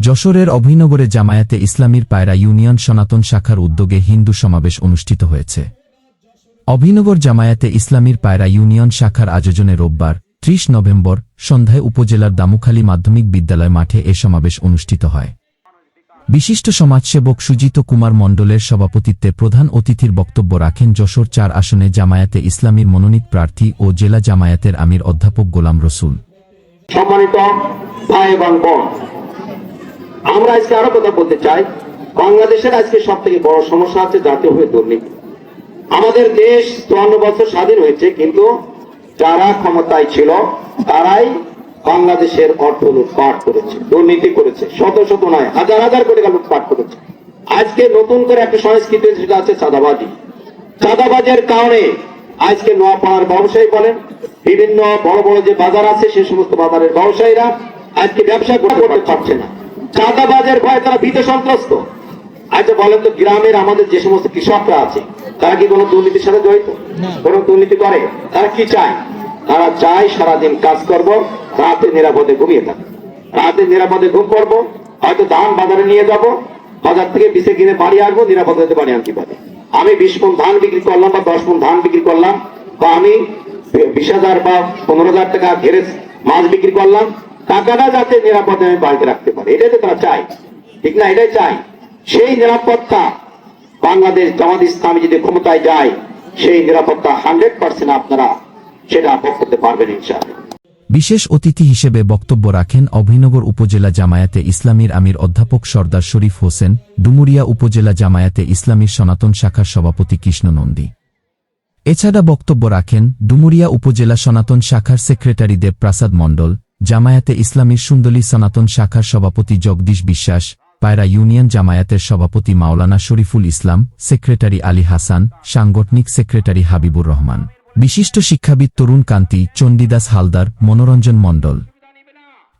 যশোরের অভিনগরে জামায়াতে ইসলামীর পায়রা ইউনিয়ন সনাতন শাখার উদ্যোগে হিন্দু সমাবেশ অনুষ্ঠিত হয়েছে। অভিনগর জামায়াতে ইসলামীর পায়রা ইউনিয়ন শাখার আয়োজনে রোববার, ত্রিশ নভেম্বর, সন্ধ্যায় উপজেলার দামুখালী মাধ্যমিক বিদ্যালয় মাঠে এ সমাবেশ অনুষ্ঠিত হয়। বিশিষ্ট সমাজসেবক সুজিত কুমার মণ্ডলের সভাপতিত্বে প্রধান অতিথির বক্তব্য রাখেন যশোর চার আসনে জামায়াতে ইসলামীর মনোনীত প্রার্থী ও জেলা জামায়াতের আমির অধ্যাপক গোলাম রসুল। সম্মানিত ভাই এবং বোন আমরা আজকে আরও কথা বলতে চাই, বাংলাদেশের আজকে সব থেকে বড় সমস্যা হচ্ছে জাতীয় হয়ে দুর্নীতি। আমাদের দেশ চুয়ান্ন বছর স্বাধীন হয়েছে, কিন্তু যারা ক্ষমতায় ছিল, তারাই বাংলাদেশের অর্থ লুটপাট করেছে, দুর্নীতি করেছে, শত শত নয়, হাজার হাজার কোটি টাকা লুটপাট করেছে। আজকে নতুন করে একটা সংস্কৃতি সেটা আছে, চাঁদাবাজি। চাঁদাবাজের কারণে আজকে নোয়াপাড়ার ব্যবসায়ী বলেন, বিভিন্ন বড় বড় যে বাজার আছে, সে সমস্ত বাজারের ব্যবসায়ীরা আজকে ব্যবসা করতে পারছে না। চাঁদাবাজের ভয়ে তারা ভীত সন্ত্রস্ত। আচ্ছা বলেন তো গ্রামের আমাদের যে সমস্ত কৃষকরা আছে তারা কি কোনো দুর্নীতির সাথে জড়িত? কোন দুর্নীতি করে? তারা কি চায়? তারা চায় সারাদিন কাজ করব রাতে নিরাপদে ঘুমিয়ে থাকব। রাতে নিরাপদে ঘুম পড়ব হয়তো ধান বাজারে নিয়ে যাব বাজার থেকে বিছে কিনে বাড়ি আসব নিরাপদে বাড়ি আনতে পারে। আমি বিশ মন ধান বিক্রি করলাম বা দশ মন ধান বিক্রি করলাম বা আমি বিশ হাজার বা পনেরো হাজার টাকা ঘেরে মাছ বিক্রি করলাম টাকাটা যাতে নিরাপদে আমি বাড়িতে রাখতে পারি। এটাই তো তারা চাই ঠিক না? এটাই চাই সেই নিরাপত্তা বাংলাদেশ জামাত ইসলামী যদি ক্ষমতায় যায়, সেই নিরাপত্তা হান্ড্রেড পার্সেন্ট আপনারা সেটা ভোগ করতে পারবেন ইনশাআল্লাহ। বিশেষ অতিথি হিসেবে বক্তব্য রাখেন অভিনগর উপজেলা জামায়াতে ইসলামীর আমির অধ্যাপক সর্দার শরীফ হোসেন, ডুমুরিয়া উপজেলা জামায়াতে ইসলামীর সনাতন শাখার সভাপতি কৃষ্ণ নন্দী। এছাড়া বক্তব্য রাখেন ডুমুরিয়া উপজেলা সনাতন শাখার সেক্রেটারি দেবপ্রাসাদ মণ্ডল জামায়াতে ইসলামীর সুন্দলী সনাতন শাখার সভাপতি জগদীশ বিশ্বাস, পায়রা ইউনিয়ন জামায়াতের সভাপতি মাওলানা শরীফুল ইসলাম, সেক্রেটারি আলী হাসান, সাংগঠনিক সেক্রেটারি হাবিবুর রহমান। বিশিষ্ট শিক্ষাবিদ তরুণ কান্তি, চণ্ডীদাস হালদার, মনোরঞ্জন মণ্ডল।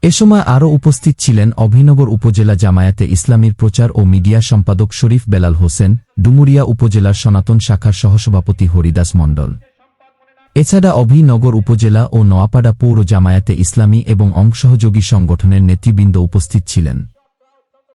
এ সময় আরও উপস্থিত ছিলেন অভিনগর উপজেলা জামায়াতে ইসলামীর প্রচার ও মিডিয়া সম্পাদক শরীফ বেলাল হোসেন, ডুমুরিয়া উপজেলার সনাতন শাখার সহসভাপতি হরিদাস মণ্ডল। এছাড়া অভিনগর উপজেলা ও নোয়াপাড়া পৌর জামায়াতে ইসলামী এবং অংসহযোগী সংগঠনের নেতৃবৃন্দ উপস্থিত ছিলেন।